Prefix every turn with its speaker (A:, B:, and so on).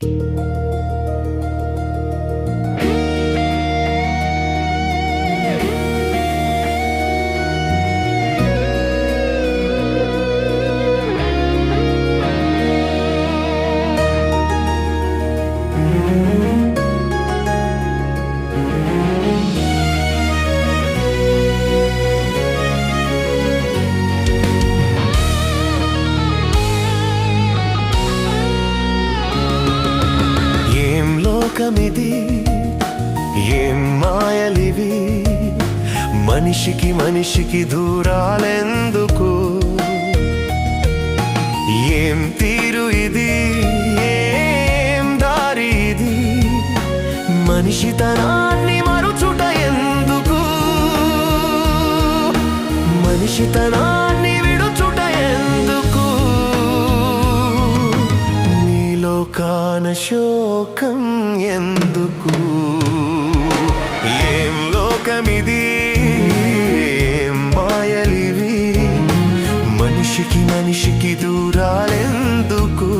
A: ఏం లోకమిది ఏం మాయలివి? మనిషికి మనిషికి దూరాలెందుకు? ఏం తీరు ఇది? ఏం దారి ఇది? మనిషి తనాన్ని మరుచుట ఎందుకు? మనిషి తనాన్ని విడుచుట ఎందుకు? నీలో కాన శోకం లోకమిది మాయలివి? మనిషికి మనిషికి దూరాలెందుకు?